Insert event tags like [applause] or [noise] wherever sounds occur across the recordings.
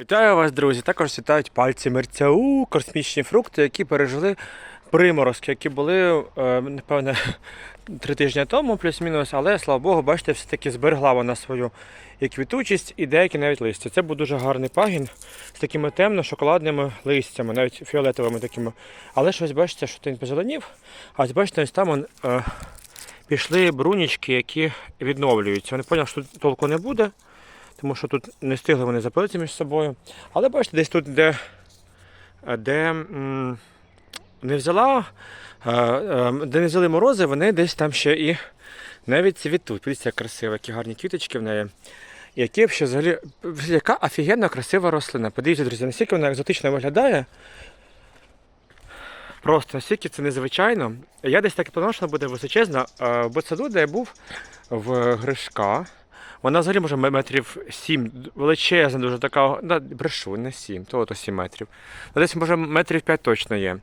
Вітаю вас, друзі! Також вітають пальці мерця. У космічні фрукти, які пережили приморозки, які були, е, напевне, [laughs] три тижні тому, плюс-мінус, але слава Богу, бачите, все-таки зберегла вона свою і квітучість, і деякі навіть листя. Це був дуже гарний пагін з такими темно-шоколадними листями, навіть фіолетовими такими. Але щось бачите, що він позеленів. А ось бачите, ось там он, е, пішли брунічки, які відновлюються. Вони поняли, що тут толку не буде тому що тут не встигли вони запилитися між собою. Але бачите, десь тут, де, де не взяла, е, е, де не взяли морози, вони десь там ще і навіть цвітуть. Подивіться, як красиво, які гарні квіточки в неї. Які ще взагалі, яка офігенна красива рослина. Подивіться, друзі, наскільки вона екзотично виглядає. Просто настільки це незвичайно. Я десь так і планував, що вона буде височезна, е, бо саду, де я був в Гришка. Вона взагалі може метрів 7, величезна, дуже така, да, брешу, не 7, то, то 7 метрів. Ну, Десь може метрів 5 точно є.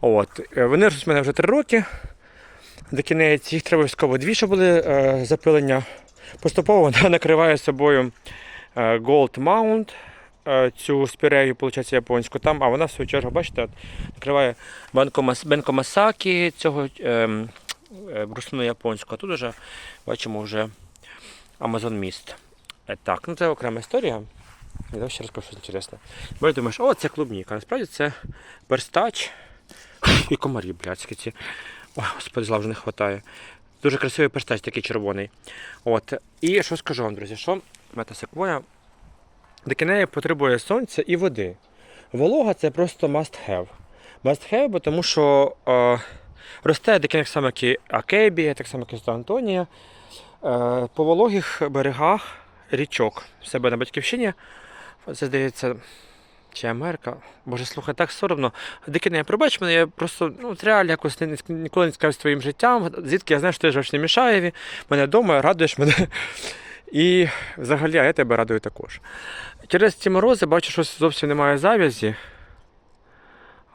От. е, Вони ростуть в мене вже 3 роки. До кінець їх треба обов'язково дві, щоб були е, запилення. Поступово вона [laughs] накриває собою е, Gold Mount, е, цю спірею, виходить, японську там, а вона в свою чергу, бачите, накриває Банко-Мас- Бенко Масакі, цього ем, е, рослину японську. А тут вже бачимо вже Amazon міст. Е, Так, ну це окрема історія. Я вам ще розкажу щось інтересне. Бо ти думаєш, о, це клубніка. Насправді це перстач і комарі блядські ці. Ой, господи, зла вже не вистачає. Дуже красивий перстач такий червоний. От. І що скажу вам, друзі, що метасеквоя дикінея потребує сонця і води. Волога це просто must have. Must have, бо тому що е, росте дикінея так само, як і Акебія, так само, як і Антонія. Е, по вологих берегах річок в себе на батьківщині. Це здається, чи Америка. Боже, слухай, так соромно. Дикине, пробач мене, я просто ну, реально якось не- не- ніколи не цікавився твоїм життям. Звідки я знаю, що ти живеш в Немішаєві, мене вдома, радуєш мене. І взагалі, а я тебе радую також. Через ці морози бачу, що зовсім немає завязі,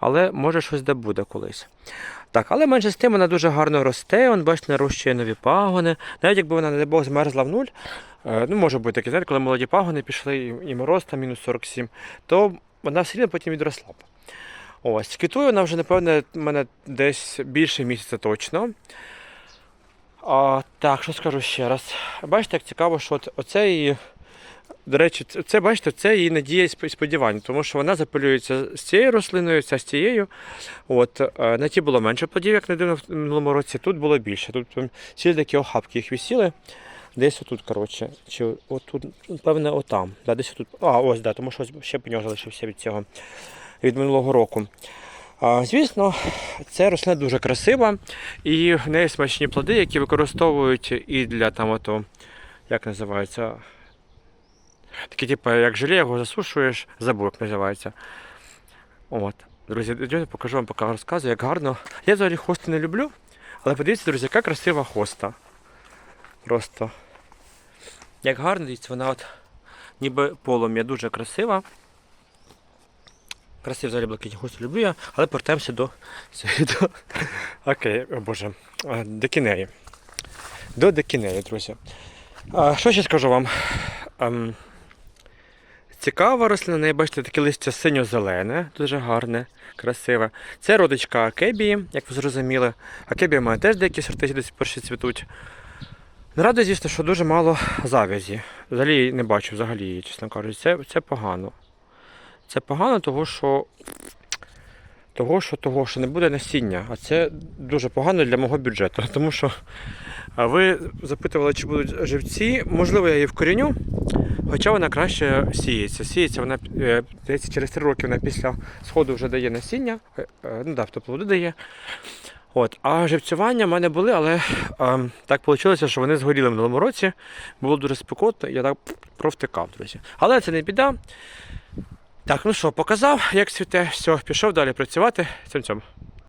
але може щось де буде колись. Так, але менше з тим вона дуже гарно росте, он, бачите, нарощує нові пагони. Навіть якби вона, не дай Бог, змерзла в нуль, е, ну може бути таке, знаєте, коли молоді пагони пішли і, мороз там мінус 47, то вона все рівно потім відросла б. Ось, квітує вона вже, напевне, в мене десь більше місяця точно. А, так, що скажу ще раз. Бачите, як цікаво, що от, оце її. До речі, це, бачите, це її надія і сподівання, тому що вона запилюється з цією рослиною, ця з цією. От, е, на ті було менше плодів, як не дивно, в минулому році. Тут було більше. Тут цілі такі охапки їх висіли. Десь отут, коротше. Чи отут, певне, отам. Да, десь отут. А, ось, да, тому що ще пеньок залишився від цього, від минулого року. А, звісно, ця рослина дуже красива, і в неї смачні плоди, які використовують і для там ото, як називається, такі, типу, як желе, його засушуєш, забув, називається. От. Друзі, я покажу вам, поки розказую, як гарно. Я взагалі хости не люблю, але подивіться, друзі, яка красива хоста. Просто. Як гарно, дивіться, вона от ніби полум'я дуже красива. Красиві взагалі блакитні хости люблю я, але повертаємося до. До... [laughs] Окей, о Боже. А, До кінеї. До декінеї, друзі. А, що ще скажу вам? Цікава рослина, неї бачите, таке листя синьо-зелене, дуже гарне, красиве. Це родичка акебії, як ви зрозуміли. Акебія має теж деякі сорти, десь перші цвітуть. Радує, звісно, що дуже мало завязі. Взагалі не бачу, взагалі її, чесно кажучи. Це, це погано. Це погано, того що, того, що, того, що не буде насіння. А це дуже погано для мого бюджету. [laughs] Тому що а ви запитували, чи будуть живці. Можливо, я її вкоріню, хоча вона краще сіється. Сіється вона е, здається, через 3 роки вона після сходу вже дає насіння. Е, е, Ну так, тобто плоди дає. От. А живцювання в мене були, але е, так вийшло, що вони згоріли в минулому році. Було дуже спекотно, я так провтикав, друзі. Але це не біда. Так, ну що, показав, як цвіте, все, пішов далі працювати. Цьом-цьом.